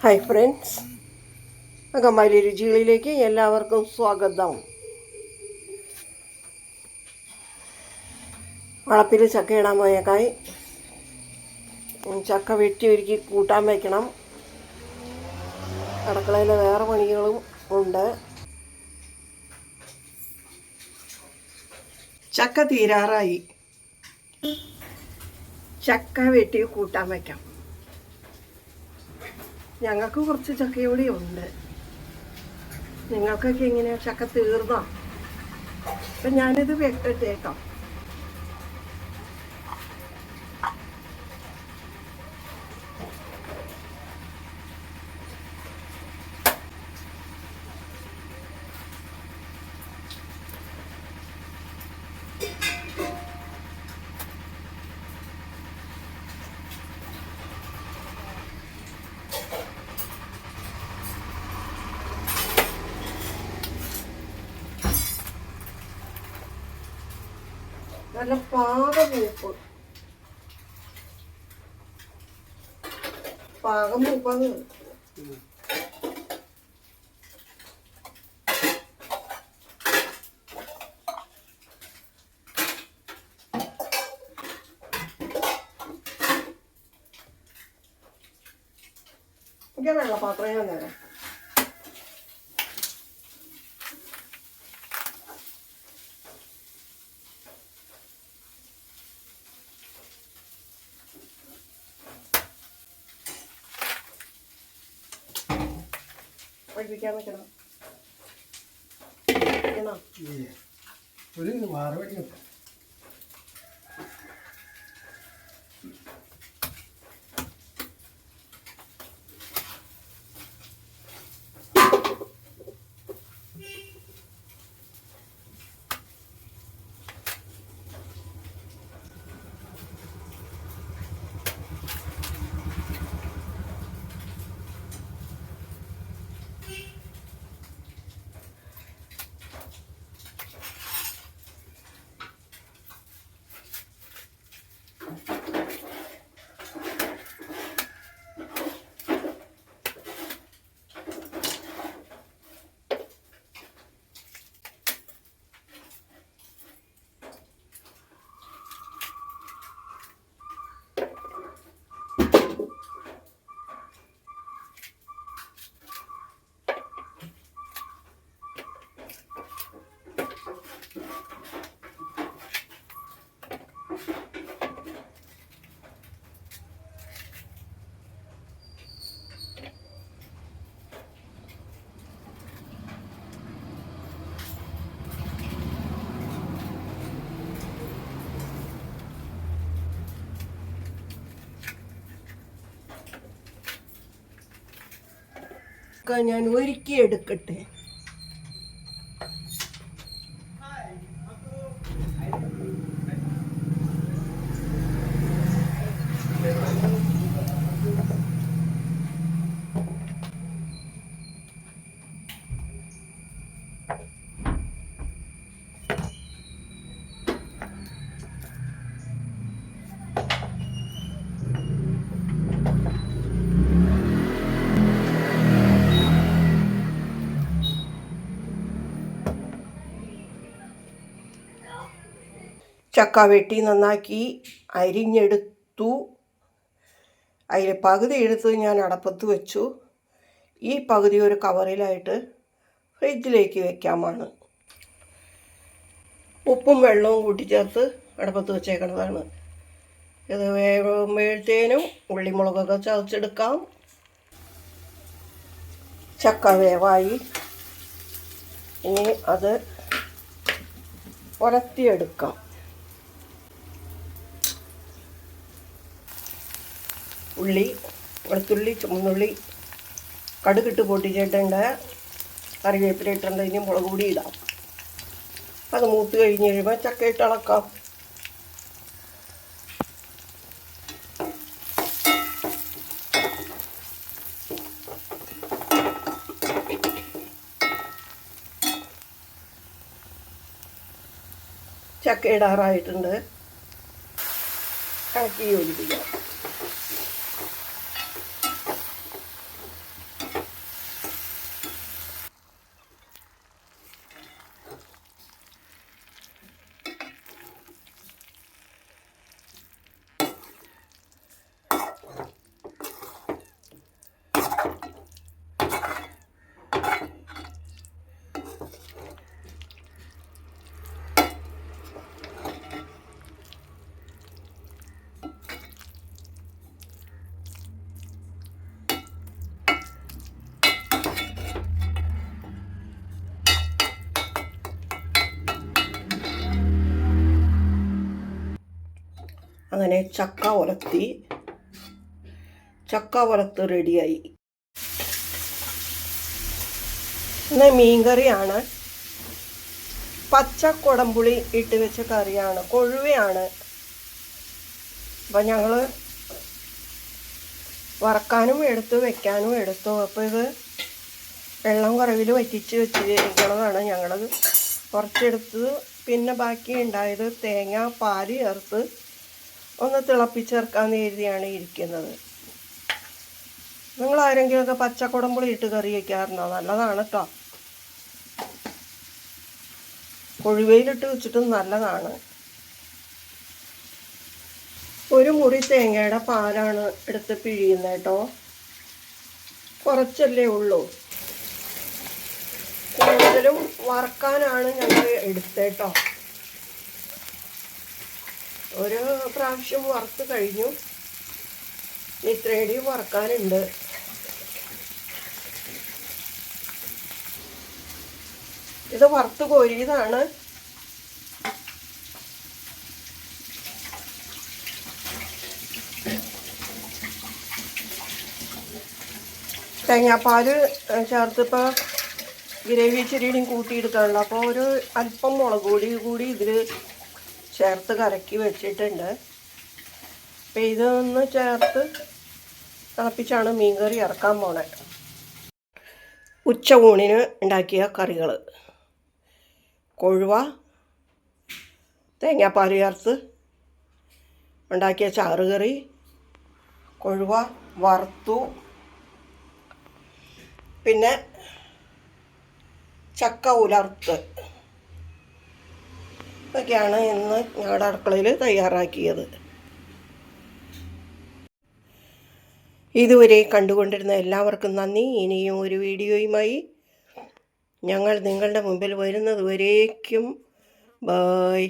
Hi friends അകമാലി രുചികളിലേക്ക് എല്ലാവർക്കും സ്വാഗതം. വളപ്പിൽ ചക്ക ഇടാൻ പോയേക്കായി ചക്ക വെട്ടി ഒരുക്കി കൂട്ടാൻ വയ്ക്കണം അടുക്കളയിൽ വേറെ പണികളും ഉണ്ട്. ചക്ക തീരാറായി. ചക്ക വെട്ടി കൂട്ടാൻ വയ്ക്കാം ഞങ്ങൾക്ക് കുറച്ച് ചക്ക ഇവിടെ ഉണ്ട്. നിങ്ങൾക്കൊക്കെ എങ്ങനെയാ ചക്ക തീർന്നോ? അപ്പം ഞാനിത് വെക്കട്ടെ കേട്ടോ. നല്ല പാകം മൂപ്പ് പാകം മൂപ്പാന്ന് എനിക്ക് വെള്ളപാത്രം ഞാൻ നേരം പഠിപ്പിക്കാൻ വെക്കണം വെക്കണം. ഒരു വാറ് വയ്ക്കും ഞാൻ ഒരുക്കി ചക്ക വെട്ടി നന്നാക്കി അരിഞ്ഞെടുത്തു. അതിൽ പകുതി എടുത്ത് ഞാൻ അടപ്പത്ത് വെച്ചു. ഈ പകുതി ഒരു കവറിലായിട്ട് ഫ്രിഡ്ജിലേക്ക് വെക്കാമാണ്. ഉപ്പും വെള്ളവും കൂട്ടിച്ചേർത്ത് അടപ്പത്ത് വെച്ചേക്കണതാണ്. ഇത് വേവുമ്പോഴത്തേനും ഉള്ളിമുളകൊക്കെ ചതച്ചെടുക്കാം. ചക്ക വേവായി. ഇനി അത് ഉലത്തിയെടുക്കാം ഉള്ളി വെളുത്തുള്ളി ചുമന്നുള്ളി കടുകിട്ട് പൊട്ടിച്ചിട്ടുണ്ട്. കറിവേപ്പില ഇട്ടുണ്ട് ഇനി മുളക് പൊടി ഇടാം. അത് മൂത്ത് കഴിഞ്ഞ് കഴിയുമ്പോൾ ചക്ക ഇട്ട് ചക്ക ഇടാറായിട്ടുണ്ട്. ഇളക്കി യോജിപ്പിക്കാം. അങ്ങനെ ചക്ക ഉലത്തി ചക്ക വറുത്ത് റെഡിയായി. ഇന്ന് മീൻകറിയാണ്. പച്ച കുടംപുളി ഇട്ട് വെച്ച കറിയാണ്. കൊഴുവയാണ്. അപ്പം ഞങ്ങൾ വറക്കാനും എടുത്തു വെക്കാനും എടുത്തു. അപ്പോൾ ഇത് വെള്ളം കുറവിൽ വറ്റിച്ച് വെച്ചിരിക്കുന്നതാണ് ഞങ്ങളത്. കുറച്ചെടുത്ത് പിന്നെ ബാക്കി ഉണ്ടായത് തേങ്ങ പാൽ ചേർത്ത് ഒന്ന് തിളപ്പിച്ചേർക്കാന്ന് കരുതിയാണ് ഇരിക്കുന്നത്. നിങ്ങൾ ആരെങ്കിലുമൊക്കെ പച്ചക്കുടമ്പുളി ഇട്ട് കറി വയ്ക്കാറുണ്ടോ നല്ലതാണ് കേട്ടോ കൊഴുവയിലിട്ട് വെച്ചിട്ടും നല്ലതാണ്. ഒരു മുറി തേങ്ങയുടെ പാലാണ് എടുത്ത് പിഴിയുന്നത് കേട്ടോ കുറച്ചല്ലേ ഉള്ളൂ. കൂടുതലും വറക്കാനാണ് ഞങ്ങൾ എടുത്തേട്ടോ ഒരു പ്രാവശ്യം വറുത്ത് കഴിഞ്ഞു. ഇത്രയും വറക്കാനുണ്ട്. ഇത് വറുത്ത് കോരിയതാണ്. തേങ്ങാപ്പാൽ ചേർത്തിപ്പോൾ ഗ്രേവി ചെറിയും കൂട്ടിയെടുക്കാനുള്ള അപ്പോൾ ഒരു അല്പം മുളക് പൊടി കൂടി ഇതിൽ ചേർത്ത് കറക്കി വെച്ചിട്ടുണ്ട്. അപ്പം ഇതൊന്ന് ചേർത്ത് തിളപ്പിച്ചാണ് മീൻകറി ഇറക്കാൻ പോണേ. ഉച്ച ഊണിന് ഉണ്ടാക്കിയ കറികൾ കൊഴുവ തേങ്ങാപ്പാൽ ചേർത്ത് ഉണ്ടാക്കിയ ചാറുകറി കൊഴുവ വറുത്തു പിന്നെ ചക്ക ഉലർത്ത്. ഇതൊക്കെയാണ് ഇന്ന് ഞങ്ങളുടെ അടുക്കളയിൽ തയ്യാറാക്കിയത്. ഇതുവരെ കണ്ടുകൊണ്ടിരുന്ന എല്ലാവർക്കും നന്ദി. ഇനിയും ഒരു വീഡിയോയുമായി ഞങ്ങൾ നിങ്ങളുടെ മുമ്പിൽ വരുന്നതുവരേക്കും. ബായ്